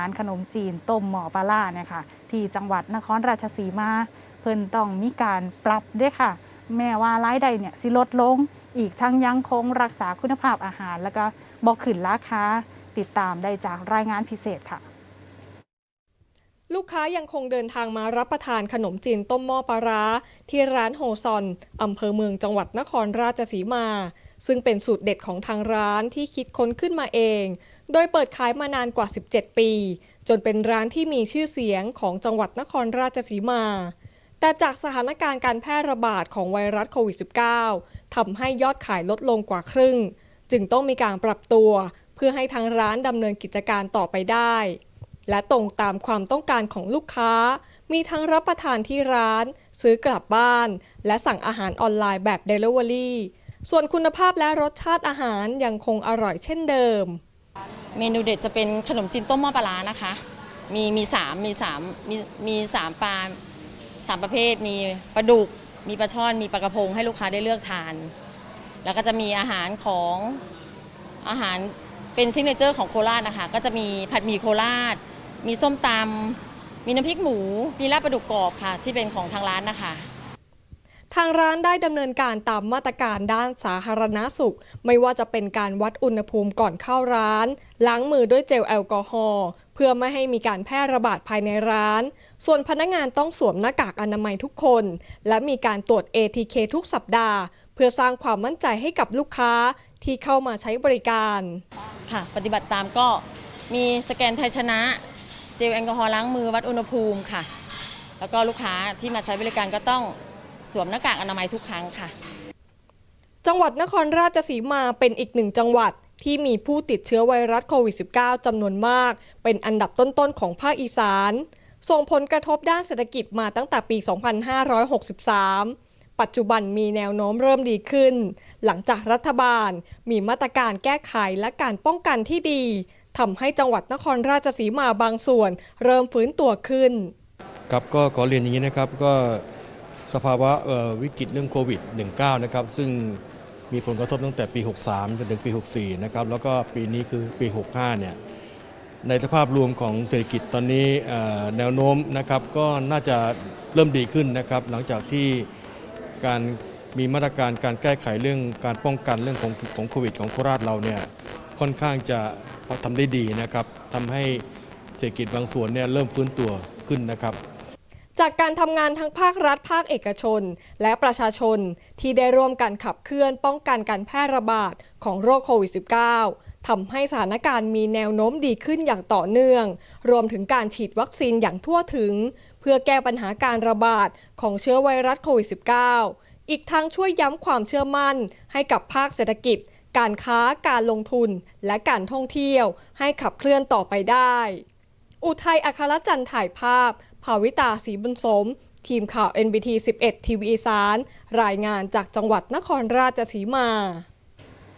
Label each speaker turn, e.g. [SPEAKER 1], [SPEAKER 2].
[SPEAKER 1] ารขนมจีนต้มหมอปลาล่าเนี่ยค่ะที่จังหวัดนครราชสีมา เพิ่นต้องมีการปรับด้วยค่ะ แม้ว่ารายได้เนี่ยสิลดลง อีกทั้งยังคงรักษาคุณภาพอาหาร แล้วก็บอกขึ้นราคาติดตามได้จากรายงานพิเศษค่ะ
[SPEAKER 2] ลูกค้ายังคงเดินทางมารับประทานขนมจีนต้มหม้อปลาร้า ที่ร้านโฮซอน อำเภอเมืองจังหวัดนครราชสีมา ซึ่งเป็นสูตรเด็ดของทางร้านที่คิดค้นขึ้นมาเอง โดยเปิดขายมานานกว่า 17 ปี จนเป็นร้านที่มีชื่อเสียงของจังหวัดนครราชสีมา แต่จากสถานการณ์การแพร่ระบาดของไวรัสโควิด -19 ทำให้ยอดขายลดลงกว่าครึ่ง จึงต้องมีการปรับตัว เพื่อให้ทางร้านดำเนินกิจการต่อไปได้ และตรงตามความต้องการของลูกค้า มีทั้งรับประทานที่ร้าน ซื้อกลับบ้าน และสั่งอาหารออนไลน์แบบ Delivery ส่วนคุณภาพและรสชาติอาหารยังคงอร่อยเช่นเดิม
[SPEAKER 3] เมนูเด็ดจะเป็นขนมจีนต้มหม้อปลาร้านะคะ มีมีสามมีสามมีมีสามปลาสามประเภท มีปลาดุก มีปลาช่อน มีปลากระพงให้ลูกค้าได้เลือกทาน แล้วก็จะมีอาหารของอาหารเป็นซิกเนเจอร์ของโคราชนะคะ ก็จะมีผัดหมี่โคราช มีส้มตำมีน้ำพริกหมู มีลาบปลาดุกกรอบค่ะ ที่เป็นของทางร้านนะคะ
[SPEAKER 2] ทางร้านได้ดำเนินการตามมาตรการด้านสาธารณาสุข ไม่ว่าจะเป็นการวัดอุณหภูมิก่อนเข้าร้าน ล้างมือด้วยเจลแอลกอฮอล์เพื่อไม่ให้มีการแพร่ระบาดภายในร้าน ส่วนพนักงานต้องสวมหน้ากากอนามัยทุกคน และมีการตรวจ ATK ทุกสัปดาห์ เพื่อสร้างความมั่นใจให้กับลูกค้าที่เข้ามาใช้บริการ
[SPEAKER 3] ค่ะ ปฏิบัติตามก็มีสแกนไทยชนะ เจลแอลกอฮอล์ล้างมือวัดอุณหภูมิค่ะ แล้วก็ลูกค้าที่มาใช้บริการก็ต้อง สวมหน้ากากอนามัยทุกครั้งค่ะ
[SPEAKER 2] จังหวัดนครราชสีมาเป็นอีกหนึ่งจังหวัดที่มีผู้ติดเชื้อไวรัสโควิด -19 จำนวนมาก เป็นอันดับต้นๆของภาคอีสาน ส่งผลกระทบด้านเศรษฐกิจมาตั้งแต่ปี 2563 ปัจจุบันมีแนวโน้มเริ่มดีขึ้น หลังจากรัฐบาลมีมาตรการแก้ไขและการป้องกันที่ดีทำให้จังหวัดนครราชสีมาบางส่วน เริ่มฟื้นตัวขึ้น
[SPEAKER 4] ครับก็ขอเรียนอย่างนี้นะครับก็ สภาวะวิกฤตเรื่องโควิด -19 นะครับซึ่งมีผลกระทบตั้งแต่ปี 63 จนถึงปี 64 นะครับแล้วก็ปีนี้คือปี 65 เนี่ยในสภาพรวมของเศรษฐกิจตอนนี้แนวโน้มนะครับก็น่าจะเริ่มดีขึ้นนะครับหลังจากที่การมีมาตรการการแก้ไขเรื่องการป้องกันเรื่องของของโควิด ของโคราชเราเนี่ยค่อนข้างจะทำได้ดีนะครับทำให้เศรษฐกิจบางส่วนเนี่ยเริ่มฟื้นตัวขึ้นนะครับ
[SPEAKER 2] จากการทำงานทั้งภาครัฐภาคเอกชน และประชาชนที่ได้ร่วมกันขับเคลื่อนป้องกันการแพร่ระบาดของโรคโควิด -19 ทำให้สถานการณ์มีแนวโน้มดีขึ้นอย่างต่อเนื่อง รวมถึงการฉีดวัคซีนอย่างทั่วถึง เพื่อแก้ปัญหาการระบาดของเชื้อไวรัสโควิด -19 อีกทั้งช่วยย้ำความเชื่อมั่น ให้กับภาคเศรษฐกิจ การค้า การลงทุน และการท่องเที่ยว ให้ขับเคลื่อนต่อไปได้ อุทัยอัครจันทร์ถ่ายภาพ ภาวิตาศรีบุญสม ทีมข่าว NBT 11 ทีวีอีสาน รายงานจากจังหวัดนครราชสีมา